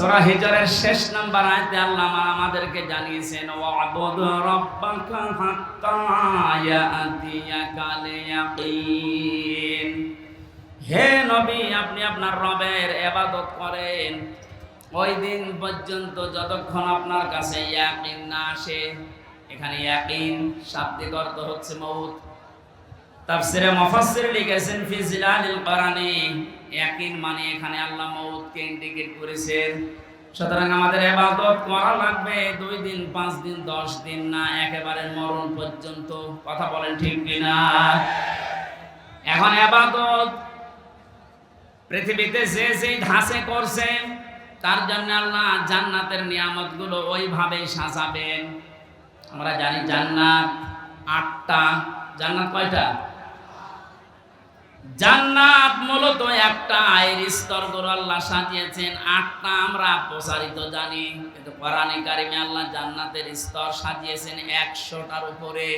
সূরা হিজরের শেষ নাম্বার আয়াতে আল্লাহ আমাদেরকে জানিয়েছেন, ওয়াবুদ রাব্বাকা হাত্তা ইয়াতিয়াকাল ইয়াকিন হে নবী, আপনি আপনার রবের ইবাদত করেন। ওই দিন পর্যন্ত যতক্ষণ আপনার কাছে ইয়াকিন না আসে, এখানে ইয়াকিন শাব্দিক অর্থ হচ্ছে মউত তাফসিরে মুফাসসির লিখেছেন, ফি জিলালিল কোরআনে ইয়াকিন মানে এখানে আল্লাহ মউতকে ইন্ডিকেট করেছেন সুতরাং আমাদের এবাদত করা লাগবে। দুই দিন, পাঁচ দিন, দশ দিন না, একেবারে মরণ পর্যন্ত। কথা বলেন ঠিক কিনা? এখন এবাদত পৃথিবীতে যে যেই ধাঁচে করছেন তার জন্য আল্লাহ জান্নাতের নিয়ামতগুলো ওইভাবেই সাজাবেন। আমরা জানি জান্নাত আটটা। জান্নাত কয়টা? জান্নাত মূলত একটা এর স্তরগুলো আল্লাহ সাজিয়েছেন। আটটা আমরা প্রসারিত জানি। কিন্তু কোরআনে কারিমে আল্লাহ জান্নাতের স্তর সাজিয়েছেন একশোটার উপরে।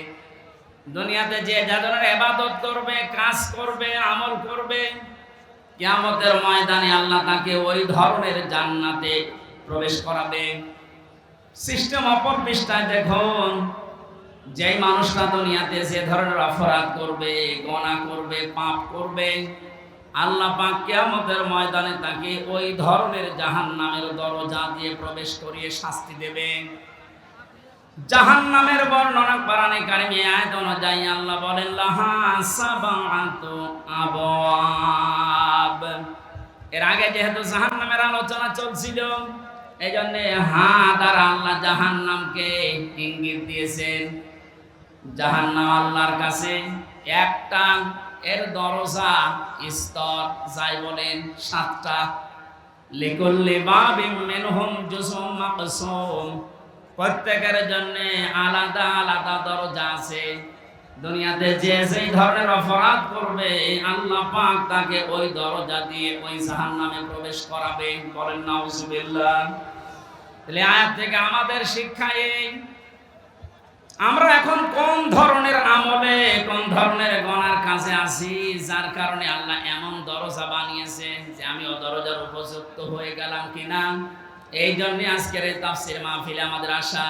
দুনিয়াতে যে যা ধরনের এবাদত করবে, কাজ করবে, আমল করবে, কিয়ামতের ময়দানে আল্লাহ তাকে ওই ধরনের জান্নাতে প্রবেশ করাবে। সিস্টেম অপর পৃষ্ঠায় দেখুন। যেই মানুষটা দুনিয়াতে যে ধরনের অপরাধ করবে গণা করবে, পাপ করবে, আল্লাহ পাক কিয়ামতের ময়দানে তাকে ওই ধরনের জাহান্নামের দরজা দিয়ে প্রবেশ করিয়ে শাস্তি দেবে। জাহান্নামের বর্ণনা কোরআনে কারিমে আয়াত অনুযায়ী আল্লাহ বলেন, লাহা সাবাতু আবওয়াব। এর আগে যেহেতু জাহান্নামের আলোচনা চলছিল এই জন্য হা দ্বারা আল্লাহ জাহান্নামকে ইঙ্গিত দিয়েছেন। জাহান্নাম আল্লাহর কাছে একটা এর দরজা স্তর, যাই বলেন সাতটা। প্রত্যেকের জন্য আলাদা আলাদা দরজা আছে। দুনিয়াতে যে যেই ধরনের অপরাধ করবে, আল্লাহ পাক তাকে ওই দরজা দিয়ে ওই জাহান্নামে প্রবেশ করাবে বলেন, নাউজুবিল্লাহ। তাহলে থেকে আমাদের শিক্ষা এই আমরা এখন কোন ধরনের আমলে, কোন ধরনের গণার কাছে আছি? যার কারণে আল্লাহ এমন দরজা বানিয়েছে যে আমি ও দরজার উপযুক্ত হয়ে গেলাম কিনা? এই জন্য আজকের এই তাফসির মাহফিলে আমাদের আশা।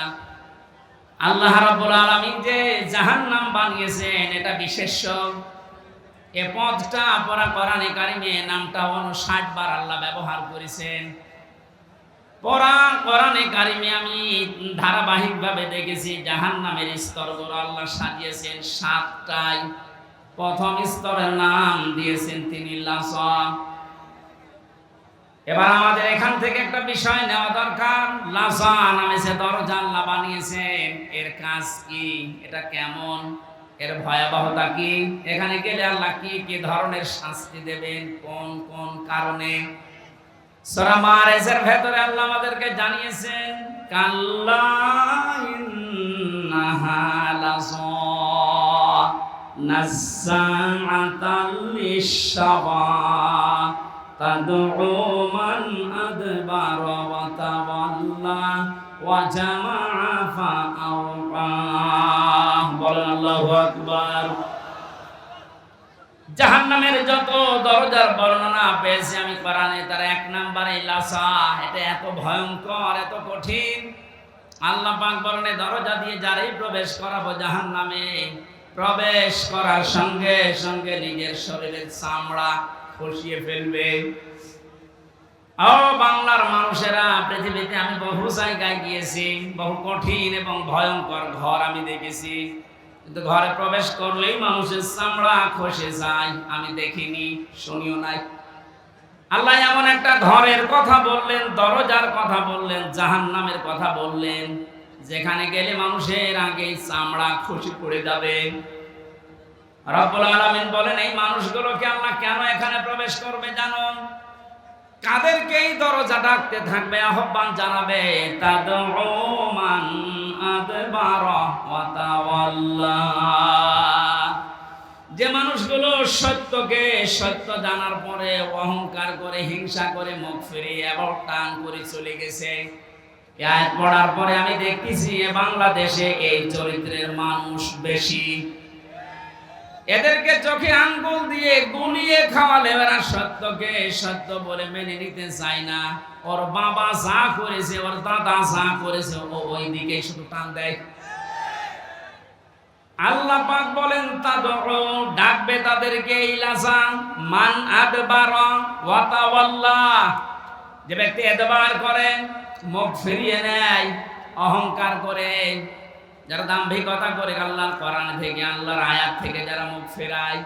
আল্লাহ রাব্বুল আলামিন যে জাহান্নাম বানিয়েছেন, এটা বিশেষ্য। এ পদটা পরা কোরআনে কারিমে নামটা ষাট বার আল্লাহ ব্যবহার করেছেন। আমি ধারাবাহিকভাবে দেখেছি, জাহান্নামের স্তরগুলো আল্লাহ সাজিয়েছেন সাতটায় প্রথম স্তরের নাম দিয়েছেন তিনি এবার আমাদের এখান থেকে একটা বিষয় নেওয়া দরকার। লাসা নামে সে দরজা বানিয়েছেন। এর কাজ কি? এটা কেমন? এর ভয়াবহতা কি? এখানে গেলে আল্লাহ কি কি ধরনের শাস্তি দেবেন? কোন কোন কারণে? সূরা মারেজের ভেতরে আল্লাহ আমাদেরকে জানিয়েছেন, কাল্লা ইন্নাহা লাযা নাযাআতাল লিশশাওয়া তাদউ মান আদবারা ওয়া তাওয়াল্লা ওয়া আকবার। জাহান্নামের যত দরজার বর্ণনা পেয়েছি আমি কোরআনে, তার এক নম্বরে লাসা, এটা এত ভয়ঙ্কর, এত কঠিন। আল্লাহ পাক বলেন দরজা দিয়ে যারাই প্রবেশ করাবো জাহান্নামে, প্রবেশ করার সঙ্গে সঙ্গে নিজের শরীরের চামড়া খসিয়ে ফেলবে। ও বাংলার মানুষেরা, পৃথিবীতে আমি বহু জায়গায় গিয়েছি, বহু কঠিন এবং ভয়ঙ্কর ঘর আমি দেখেছি। কিন্তু ঘরে প্রবেশ করলেই মানুষের চামড়া খসে যায়। আমি দেখিনি, শুনিও নাই। আল্লাহ এমন একটা ঘরের কথা বললেন, দরজার কথা বললেন জাহান নামের কথা বললেন, যেখানে গেলে মানুষের আগে চামড়া খুশি পড়ে যাবে। রব্বুল আলামিন বলেন, এই মানুষগুলোকে আল্লাহ কেন এখানে প্রবেশ করবে জানো? কাদেরকে এই দরজা ডাকতে থাকবে, আহ্বান জানাবে মান যে মানুষগুলো সত্যকে সত্য জানার পরে অহংকার করে, হিংসা করে মুখ ফিরিয়ে এবার টান করে চলে গেছে। আয়াত পড়ার পরে আমি দেখতেছি বাংলাদেশে এই চরিত্রের মানুষ বেশি। এদেরকে চোখে আঙ্গুল দিয়ে গুলিয়ে খাওয়ালে সত্যকে সত্য বলে মেনে নিতে চায় না। ওর বাবা যা করেছে, ওর দাদা যা করেছে, ও ওই দিকে শুধু টান দেয়। আল্লাহ পাক বলেন, তাদউ, ডাকবে তাদেরকে ইলাসা মান আদবার ওয়া তাওয়াল্লা। যে ব্যক্তি এদবার করে, মুখ ফিরিয়ে নেয়, অহংকার করে, যারা দাম্ভিকতা করে, আল্লাহর কোরআন থেকে, আল্লাহর আয়াত থেকে যারা মুখ ফেরায়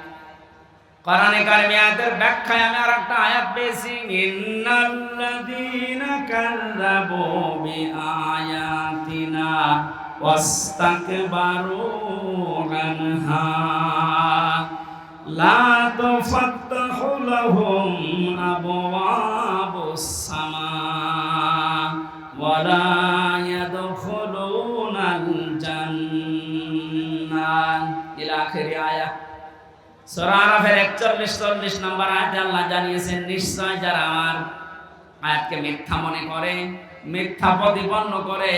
কোরআনে কারিমে আয়াতের ব্যাখ্যায় আমি আর একটা আয়াত পেয়েছি, ইন্নাল্লাযীনা কাযযাবু বিআয়াতিনা ওয়াস্তাকবারু আনহা লা তুফাত্তাহু লাহুম আবওয়াবুস সামা ওয়ালা ইয়াদখুলুনাল জান্নাহ ইলা আখিরি আয়াত। সূরা আরাফের 41 40 নম্বর আয়াতে আল্লাহ জানিয়েছেন, নিশ্চয় যারা আমার আয়াতকে মিথ্যা মনে করে, মিথ্যা প্রতিপন্ন করে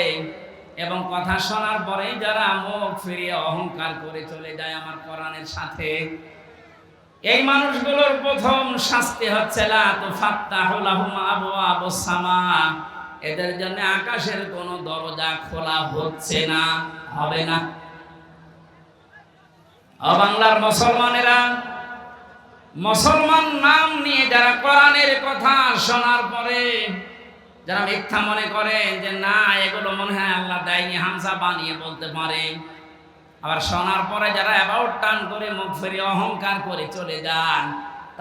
এবং কথা শোনার পরে যারা মুখ ফিরিয়ে অহংকার করে চলে যায় আমার কোরআনের সাথে, এই মানুষগুলোর প্রথম শাস্তি হচ্ছে, লা তুফাত্তাহু লাহুম আবওয়াবুস সামা। এদের জন্য আকাশের কোনো দরজা খোলা হচ্ছে না, হবে না। বাংলার মুসলমানেরা মুসলমান নাম নিয়ে যারা কোরআনের কথা শোনার পরে যারা মিথ্যা মনে করে যে না, এগুলো মনে হয় আল্লাহ দেয়নি হামসা বানিয়ে বলতে পারে। আবার শোনার পরে যারা অ্যাবাউট টান করে মুখ ফেরে অহংকার করে চলে যান,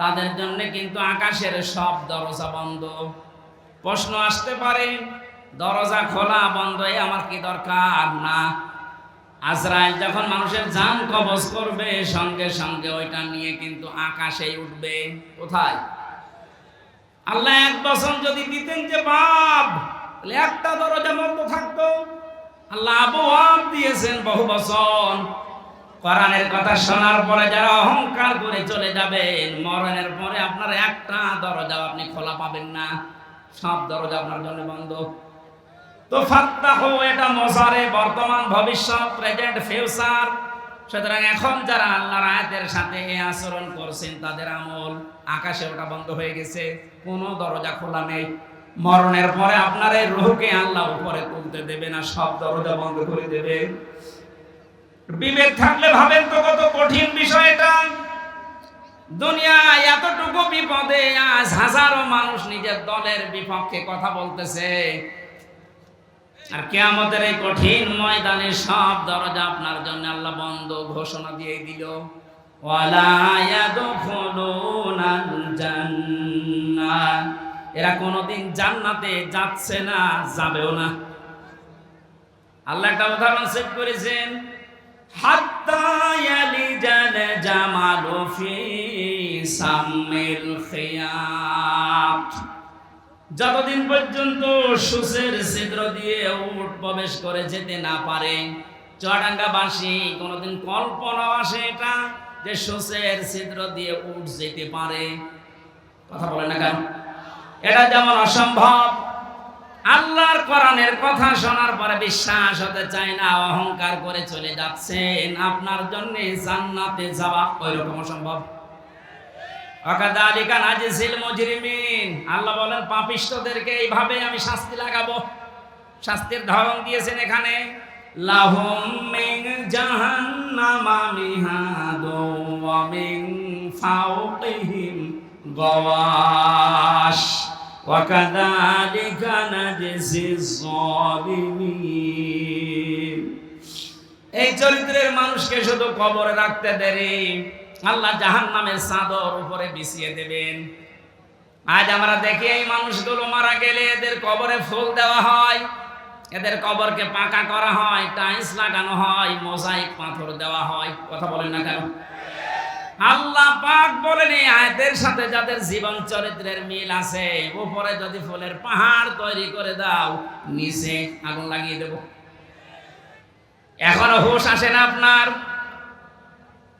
তাদের জন্য কিন্তু আকাশের সব দরজা বন্ধ। প্রশ্ন আসতে পারে, দরজা খোলা বন্ধ, এ আমার কি দরকার? না। আজরাইল যখন মানুষের জান কবজ করবে, সঙ্গে সঙ্গে ওইটা নিয়ে কিন্তু আকাশে উঠবে। কোথায়? আল্লাহ এক বছর যদি দিতেন যে বাপ একটা দরজা বন্ধ থাকতো। আল্লাহ আবহাওয়া দিয়েছেন বহু বছর। কোরআনের কথা শোনার পরে যারা অহংকার করে চলে যাবেন, মরণের পরে আপনার একটা দরজা আপনি খোলা পাবেন না। সব দরজা আপনার জন্য বন্ধ। তো ফাত্তাহ, এটা মজারে বর্তমান ভবিষ্যৎ প্রেজেন্ট ফিউচার সুতরাং এখন যারা আল্লাহর আয়াতের সাথে এই আচরণ করছেন, তাদের আমল আকাশে ওটা বন্ধ হয়ে গেছে, কোনো দরজা খোলা নেই। মরণের পরে আপনার এই রুহকে আল্লাহ উপরে তুলতে দেবে না, সব দরজা বন্ধ করে দেবে। বিবেক থাকলে ভাবেন তো কত কঠিন বিষয় এটা দুনিয়ায় এতটুকু বিপদে আজ হাজারো মানুষ নিজের দলের বিপক্ষে কথা বলতেছে। আর কেয়ামতের এই কঠিন ময়দানে সব দরজা আপনার জন্য আল্লাহ বন্ধ ঘোষণা দিয়ে দিল। এরা কোনোদিন জান্নাতে যাচ্ছে না, যাবেও না। আল্লাহ একটা উদাহরণ সেট করেছেন। জামালু ফি সামিল যতদিন পর্যন্ত সুসের ছিদ্র দিয়ে উট প্রবেশ করে যেতে না পারে, চুয়াডাঙ্গাবাসী, কোনোদিন কল্পনা আসে এটা, যে সুসের ছিদ্র দিয়ে উট যেতে পারে। কথা বলে না কেন? এটা যেমন অসম্ভব, আল্লাহর কোরআনের কথা শোনার পরে বিশ্বাস হতে চায় না, অহংকার করে চলে যাচ্ছেন, আপনার জন্য জান্নাতে যাওয়া ওইরকম অসম্ভব। অকাদালিকা নাজিসিল মুজরিমিন। আল্লাহ বলেন, পাপিষ্টদেরকে এইভাবে আমি শাস্তি লাগাবো। শাস্তির ধরন দিয়েছেন এখানে, লাহুম মিন জাহান্নামা মিহাদু ওয়া মিন ফাওকিহিম গাওয়াশ। ওয়া কাযালিকা নাজিসিজ জালিমিন এই চরিত্রের মানুষকে শুধু কবরে রাখতে দেরি। আল্লাহ জাহান নামের চাদর উপরে বিছিয়ে দেবেন। আজ আমরা দেখি এই মানুষগুলো মারা গেলে এদের কবরে ফুল দেওয়া হয়, এদের কবরকে পাকা করা হয়, টাইলস লাগানো হয়, মোজাইক পাথর দেওয়া হয়। কথা বলেন না কেন? আল্লাহ পাক বলেন এই আয়াতের সাথে যাদের জীবন চরিত্রের মিল আছে, উপরে যদি ফুলের পাহাড় তৈরি করে দাও, নিচে আগুন লাগিয়ে দেব। এখনও হুশ আসে না আপনার?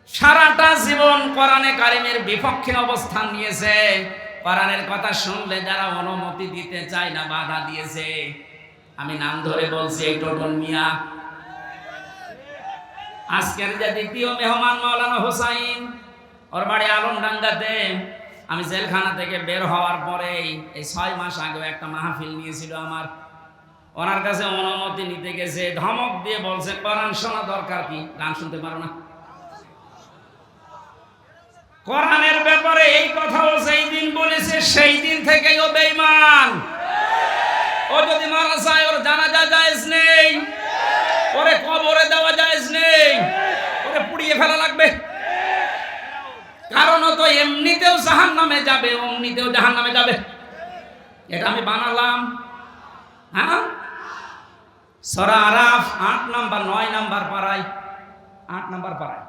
সারাটা জীবন কোরআনে কারিমের বিপক্ষে অবস্থান নিয়েছে। কোরআনের কথা শুনলে যারা অনুমতি দিতে চায় না, বাধা দিয়েছে। আমি নাম ধরে বলছি, এই টোটন মিয়া। আজকের যে দ্বিতীয় মেহমান মাওলানা হোসাইন, ওর বাড়ি আলমডাঙ্গাতে। আমি জেলখানা থেকে বের হওয়ার পরেই এই ছয় মাস আগে একটা মাহফিল নিয়েছিল আমার। ওনার কাছে অনুমতি নিতে গেছে, ধমক দিয়ে বলছে, কোরআন শোনা দরকার কি? গান শুনতে পারো না। কোরআনের ব্যাপারে এই কথাও সেই দিন বলেছে, সেই দিন থেকেই ও বেঈমান। ও যদি মারা যায়, ওর জানাজা জায়েজ নেই। ওরে কবরে দেওয়া জায়েজ নেই। ওরে পুড়িয়ে ফেলা লাগবে। কারণ তো এমনিতেও জাহান নামে যাবে অমনিতেও জাহান নামে যাবে। এটা আমি বানালাম। হ্যাঁ? সরা আরাফ, আট নাম্বার, নয় নাম্বার পাড়ায়, আট নাম্বার পাড়ায়,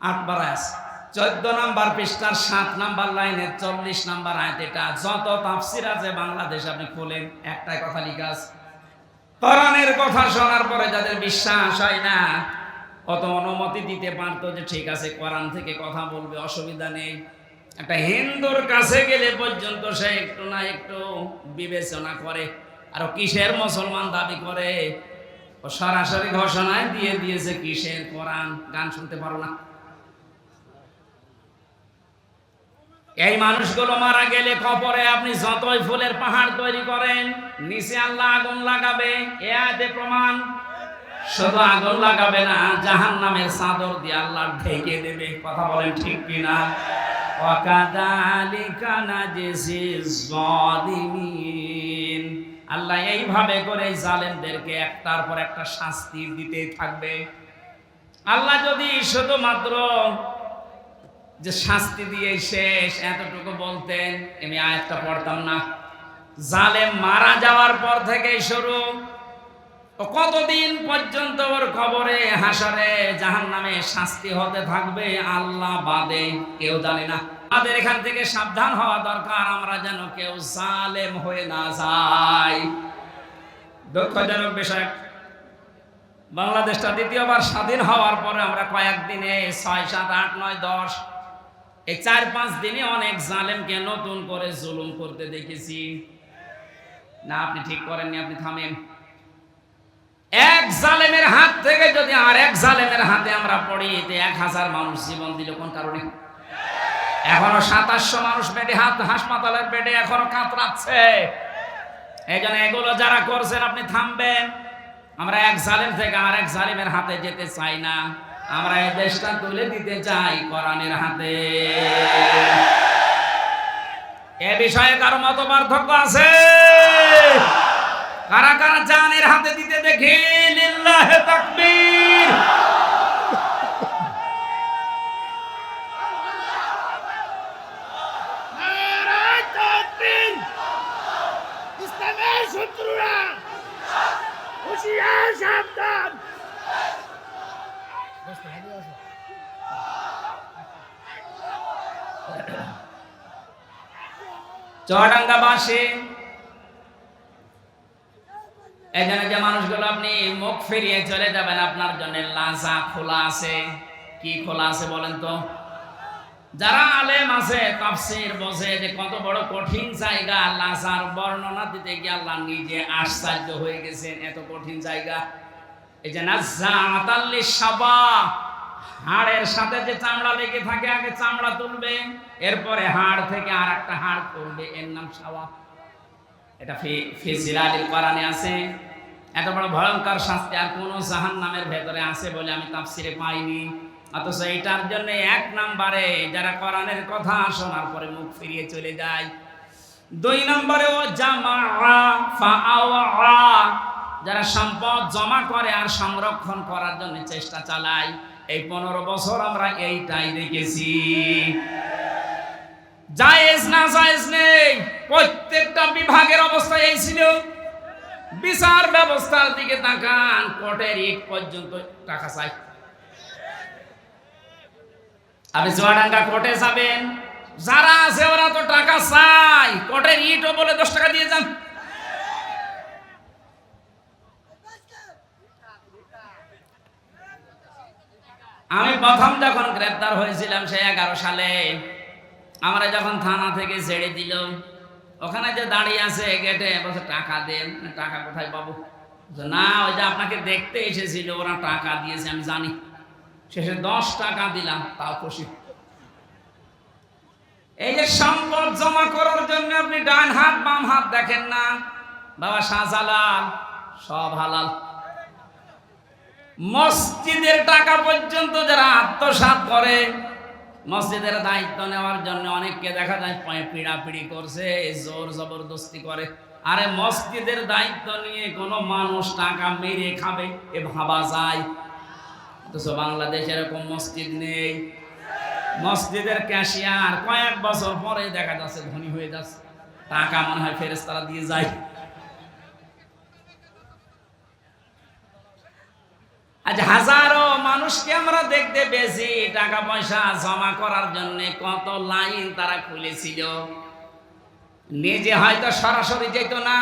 আট পাড়ায় আছে। চোদ্দ নাম্বার পৃষ্ঠার সাত নাম্বার লাইনে চল্লিশ নাম্বার আয়াত এটা যত তাফসির আছে বাংলাদেশ আপনি খোলেন, একটাই কথা লিখা আছে। কথা শোনার পরে যাদের বিশ্বাস হয় না, অত অনুমতি দিতে পারতো যে ঠিক আছে, কোরআন থেকে কথা বলবে, অসুবিধা নেই। একটা হিন্দুর কাছে গেলে পর্যন্ত সে একটু না একটু বিবেচনা করে, আর কিসের মুসলমান দাবি করে? ও সরাসরি ঘোষণায় দিয়ে দিয়েছে কিসের কোরআন, গান শুনতে পারো না। এই মানুষগুলো মারা গেলে কপরে আপনি যতই ফুলের পাহাড় তৈরি করেন, নিচে আল্লাহ আগুন লাগাবে, এ আয়াতে প্রমাণ। শুধু আগুন লাগাবে না জাহান নামের চাদর দিয়ে আল্লাহ ঢেকে দেবে, কথা বলেন ঠিক কিনা? আল্লাহ এইভাবে করে জালেমদেরকে একটার পর একটা শাস্তি দিতে থাকবে। আল্লাহ যদি শুধুমাত্র যে শাস্তি দিয়ে শেষ, এতটুকু বলতেন, আমি আয়াতটা পড়তাম না। জালে মারা যাওয়ার পর থেকেই শুরু। কতদিন পর্যন্ত ওর খবরে হাসারে জাহান নামে শাস্তি হতে থাকবে, আল্লাহ বাদে কেউ জানে না। আমাদের এখান থেকে সাবধান হওয়া দরকার, আমরা যেন কেউ জালেম হয়ে না যাই। দুঃখজনক বিষয়। বাংলাদেশটা দ্বিতীয়বার স্বাধীন হওয়ার পরে আমরা কয়েকদিনে ছয়, সাত, আট, নয়, দশ এই চার পাঁচ দিনে অনেক জালেমকে নতুন করে জুলুম করতে দেখেছি। না, আপনি ঠিক করেননি, আপনি থামেন। এক জালেমের হাত থেকে যদি আর এক জালেমের হাতে আমরা পড়ি, এতে এক হাজার মানুষ জীবন দিল কোন কারণে? এখনও সাতাশশো মানুষ বেডে হাত হাসপাতালের বেডে এখনও কাঁতরাচ্ছে। এই জন্য এগুলো যারা করছেন, আপনি থামবেন। আমরা এক জালেম থেকে আর এক জালেমের হাতে যেতে চাই না। আমরা এই দেশটা তুলে দিতে চাই কোরআনের হাতে। এ বিষয়ে কারও মত পার্থক্য আছে? কারা কারা জানের হাতে দিতে দেখি? লিল্লাহে তাকবীর। চুয়াডাঙ্গাবাসী এখানে যে মানুষগুলো আপনি মুখ ফিরিয়ে চলে যাবেন, আপনার জন্য লাজা খোলা আছে। কি খোলা আছে বলেন তো? যারা আলেম আছে, তাফসীর বোঝে যে কত বড় কঠিন জায়গা, লাজার বর্ণনা দিতে গিয়ে আল্লাহ নিজে আশ্চর্য হয়ে গেছেন, এত কঠিন জায়গা। এই যে সাবা হাড়ের সাথে যে চামড়া লেগে থাকে, আগে চামড়া তুলবে, এরপরে হাড় থেকে আর একটা হাড় তুলবে। এর নাম সাওয়া এটা ফিজিলালিল কোরআনে আছে। এত বড় ভয়ঙ্কর শাস্তি আর কোন জাহান নামের ভেতরে আছে বলে আমি তাফসিরে পাইনি। অথচ এটার জন্য এক নাম্বারে যারা কোরআনের কথা শোনার পরে মুখ ফিরিয়ে চলে যায়। দুই নম্বরে ও জামা যারা সম্পদ জমা করে আর সংরক্ষণ করার জন্য চেষ্টা চালায়, এই পনেরো বছর আমরা এইটাই দেখেছি। জায়েজ না জায়েজ নেই, প্রত্যেকটা বিভাগের অবস্থা এই ছিল। বিচার ব্যবস্থার দিকে তাকান, কোর্টের ইট পর্যন্ত টাকা চাই। আপনি চুয়াডাঙ্গা কোর্টে যাবেন, যারা আছে ওরা তো টাকা চাই কোর্টের ইটও বলে দশ টাকা দিয়ে যান। আমি প্রথম যখন গ্রেপ্তার হয়েছিলাম সে এগারো সালে। আমরা যখন থানা থেকে ছেড়ে দিল, ওখানে যে দাঁড়িয়ে আছে গেটে বলছে টাকা দেন টাকা কোথায় পাবো? না, ওই যে আপনাকে দেখতে এসেছিল, ওরা টাকা দিয়েছে, আমি জানি। শেষে দশ টাকা দিলাম, তাও খুশি। এই যে সম্পদ জমা করার জন্য আপনি ডান হাত, বাম হাত দেখেন না। বাবা শাহজালাল, সব হালাল। মসজিদের টাকা পর্যন্ত যারা আত্মসাৎ করে, মসজিদের দায়িত্ব নেওয়ার জন্য অনেককে দেখা যায় পিড়াপিড়ি করছে, জোর জবরদস্তি করে। আরে মসজিদের দায়িত্ব নিয়ে কোনো মানুষ টাকা মেরে খাবে, এ ভাবা যায়। বাংলাদেশে এরকম মসজিদ নেই। মসজিদের ক্যাশিয়ার কয়েক বছর পরে দেখা যাচ্ছে ধনী হয়ে যাচ্ছে। টাকা মনে হয় ফেরেস্তারা দিয়ে যায়। আজ হাজারো মানুষকে আমরা দেখতে পেয়েছি টাকা পয়সা জমা করার জন্য কত লাইন তারা খুলেছিল। নিজে হয়তো সরাসরি যেত না,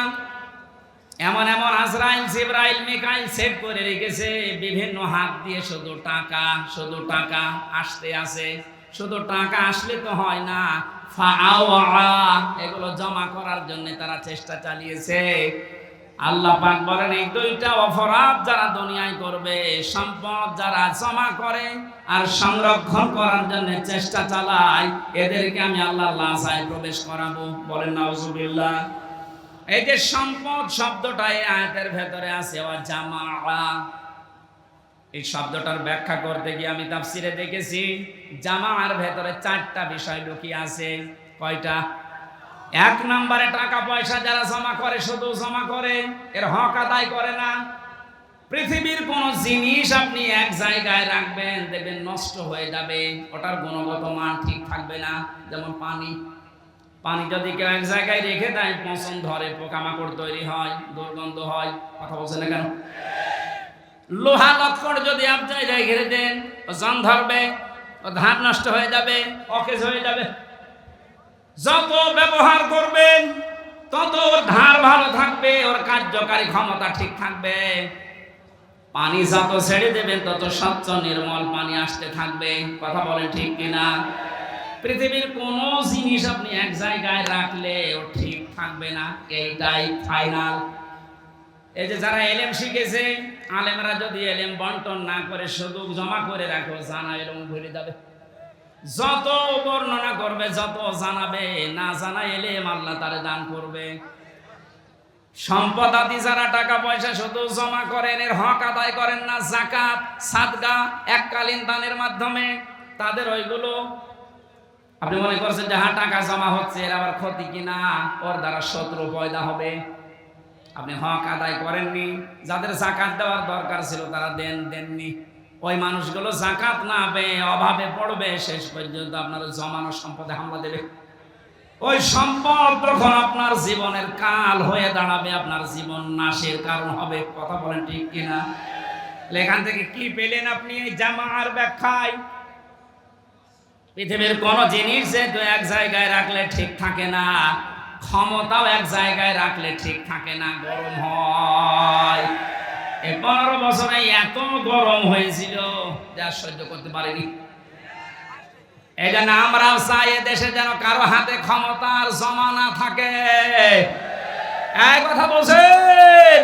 এমন এমন আজরাইল, জিব্রাইল, মিকাইল সেট করে রেখেছে, বিভিন্ন হাত দিয়ে শুধু টাকা শুধু টাকা আসতে আসে শুধু টাকা আসলে তো হয় না এগুলো জমা করার জন্য তারা চেষ্টা চালিয়েছে। আল্লাহ পাক বলেন, এই দুইটা অপরাধ যারা দুনিয়ায় করবে, সম্পদ যারা জমা করে আর সংরক্ষণ করার জন্য চেষ্টা চালায়, এদেরকে আমি আল্লাহ লাসায় প্রবেশ করাবো। বলেন, নাউজুবিল্লাহ। এই যে সম্পদ শব্দটা এই আয়াতের ভেতরে আছে জামা এই শব্দটার ব্যাখ্যা করতে গিয়ে আমি তাফসিরে দেখেছি জামার ভেতরে চারটা বিষয় লুকিয়ে আছে। কয়টা? এক নম্বরে টাকা পয়সা যারা জমা করে, শুধু জমা করে, এর হক আদায় করে না। পৃথিবীর কোন জিনিস আপনি এক জায়গায় রাখবেন, দেখবেন নষ্ট হয়ে যাবে, ওটার গুণগত মান ঠিক থাকবে না, যেমন পানি। পানি যদি কেউ এক জায়গায় রেখে দেয়, পচন ধরে, পোকামাকড় তৈরি হয়, দুর্গন্ধ হয়, কথা বলছে না কেন? লোহা লক্কড় যদি এক জায়গায় ঘিরে দেন জন ধরবে ধান নষ্ট হয়ে যাবে, অকেজ হয়ে যাবে। যত ব্যবহার করবেন, তত ওর ধার ভালো থাকবে, ওর কার্যকারী ক্ষমতা ঠিক থাকবে। পানি যত ছেড়ে দেবেন, তত স্বচ্ছ নির্মল পানি আসতে থাকবে। কথা বলেন ঠিক কিনা? পৃথিবীর কোন জিনিস আপনি এক জায়গায় রাখলে ও ঠিক থাকবে না, এইটাই ফাইনাল এই যে যারা এলেম শিখেছে, আলেমরা যদি এলেম বন্টন না করে শুধু জমা করে রাখো জানা এলম ভুলে যাবে। যত বর্ণনা করবে, যত জানাবে, না জানা এলে আল্লাহ তারে দান করবে। সম্পদ আদি যারা টাকা পয়সা শুধু জমা করেন, এর হক আদায় করেন না জাকাত সাদগা, এককালীন দানের মাধ্যমে, তাদের ওইগুলো, আপনি মনে করছেন যে হ্যাঁ টাকা জমা হচ্ছে, এর আবার ক্ষতি কিনা? ওর দ্বারা শত্রু পয়দা হবে। আপনি হক আদায় করেননি, যাদের জাকাত দেওয়ার দরকার ছিল, তারা দেন, দেননি। ওই মানুষগুলো জাকাত না পেয়ে অভাবে পড়বে, শেষ পর্যন্ত আপনার জমানো সম্পদে হামলা দেবে। ওই সম্পদ তখন আপনার জীবনের কাল হয়ে দাঁড়াবে, আপনার জীবন নাশের কারণ হবে, কথা বলেন ঠিক কিনা? এখান থেকে কি পেলেন আপনি এই জামার ব্যাখ্যায়? পৃথিবীর কোন জিনিস যেহেতু এক জায়গায় রাখলে ঠিক থাকে না, ক্ষমতাও এক জায়গায় রাখলে ঠিক থাকে না, গরম হয়। এই বছরে এত গরম হয়েছিল, যা সহ্য করতে পারিনি। এই জন্য আমরাও চাই দেশে যেন কারও হাতে ক্ষমতার জমানা থাকে। এই কথা বলছেন?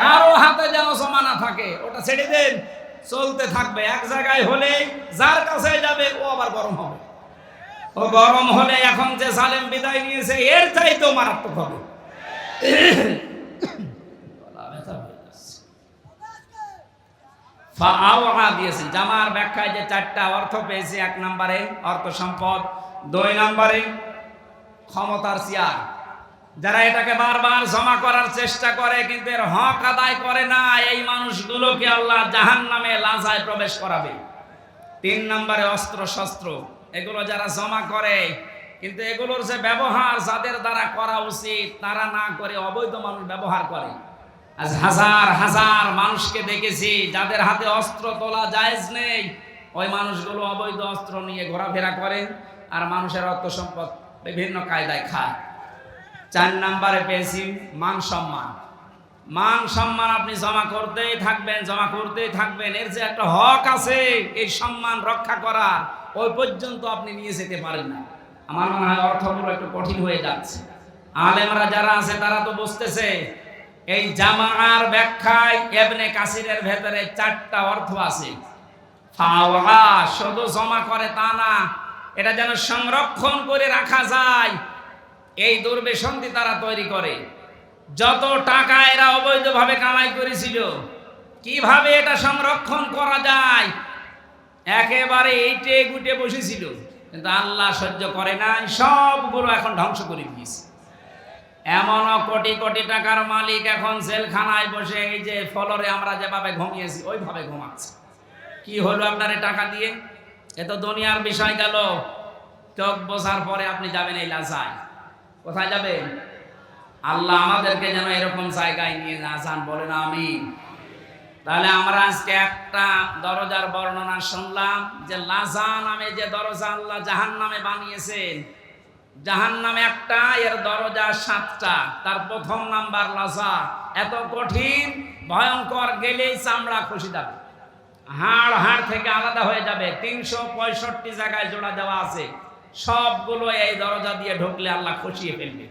কারও হাতে যেন জমানা থাকে, ওটা ছেড়ে দেন, চলতে থাকবে। এক জায়গায় হলে যার কাছে যাবে, ও আবার গরম হবে। ও গরম হলে এখন যে সালেম বিদায় নিয়েছে, এর চাইতেও মারাত্মক হবে গলা ব্যথা হয়ে যাচ্ছে। ফাআওয়া দিয়েছেন। জামার ব্যাখ্যায় যে চারটা অর্থ পেয়েছে, এক নম্বরে অর্থ সম্পদ, দুই নম্বরে ক্ষমতার চেয়ার। যারা এটাকে বারবার জমা করার চেষ্টা করে, কিন্তু এর হক আদায় করে না, এই মানুষগুলোকে আল্লাহ জাহান নামে লাজায় প্রবেশ করাবে। তিন নম্বরে অস্ত্র, শস্ত্র, এগুলো যারা জমা করে, কিন্তু এগুলোর যে ব্যবহার যাদের দ্বারা করা উচিত, তারা না করে অবৈধ মানুষ ব্যবহার করে। আজ হাজার হাজার মানুষকে দেখেছি যাদের হাতে অস্ত্র তোলা জায়েজ নেই। ওই মানুষগুলো অবৈধ অস্ত্র নিয়ে ঘোরাফেরা করে আর মানুষের অর্থ সম্পদ বিভিন্ন কায়দায় খায়। চার নাম্বারে পেয়েছি মান সম্মান। মান সম্মান আপনি জমা করতেই থাকবেন, জমা করতেই থাকবেন। এর যে একটা হক আছে, এই সম্মান রক্ষা করার, ওই পর্যন্ত আপনি নিয়ে যেতে পারেন না। আমার মনে হয় অর্থগুলো একটু কঠিন হয়ে যাচ্ছে। আলেমরা যারা আছে, তারা তো বুঝতেছে এই জামার ব্যাখ্যায় এবনে কাসিরের ভেতরে চারটা অর্থ আছে। ফাওয়া শুধু জমা করে তা না, এটা যেন সংরক্ষণ করে রাখা যায়। এই দুর্বেশন্তি তারা তৈরি করে। যত টাকা এরা অবৈধভাবে কামাই করেছিল, কীভাবে এটা সংরক্ষণ করা যায়? একেবারে এইটে গুটে বসেছিল। কিন্তু আল্লাহ সহ্য করে নাই, সবগুলো এখন ধ্বংস করে দিয়েছে। এমনও কোটি কোটি টাকার মালিক এখন জেলখানায় বসে, এই যে ফলরে আমরা যেভাবে ঘুমিয়েছি, ওইভাবে ঘুমাচ্ছে। কি হলো আপনার টাকা দিয়ে? এ তো দুনিয়ার বিষয় গেল। চোখ বসার পরে আপনি যাবেন এই লাজায়। কোথায় যাবেন? আল্লাহ আমাদেরকে যেন এরকম জায়গায় নিয়ে না যান, বলেন আমি তাহলে আমরা আজকে একটা দরজার বর্ণনা শুনলাম যে লাজা নামে যে দরজা আল্লাহ জাহান নামে বানিয়েছেন জাহান নামে একটা, এর দরজা সাতটা, তার প্রথম নাম্বার লাজা এত কঠিন, ভয়ঙ্কর, গেলেই চামড়া খুশি যাবে। হাড় হাড় থেকে আলাদা হয়ে যাবে। তিনশো পঁয়ষট্টি জায়গায় জোড়া দেওয়া আছে। সবগুলো এই দরজা দিয়ে ঢুকলে আল্লাহ খুশিয়ে ফেলবে।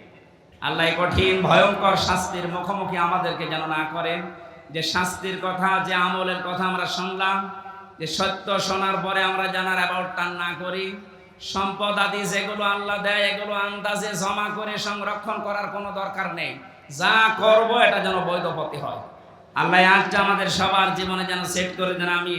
আল্লাহ কঠিন, ভয়ঙ্কর শাস্তির মুখোমুখি আমাদেরকে যেন না করেন। যে শাস্তির কথা, যে আমলের কথা আমরা শুনলাম, যে সত্য শোনার পরে আমরা জানার অ্যাবাউট টান না করি। সম্পদ আদি যেগুলো আল্লাহ দেয়, এগুলো আন্দাজে জমা করে সংরক্ষণ করার কোনো দরকার নেই। যা করব, এটা যেন বৈধপতি হয়। আল্লাহ আজটা আমাদের সবার জীবনে যেন সেট করে দেন আমি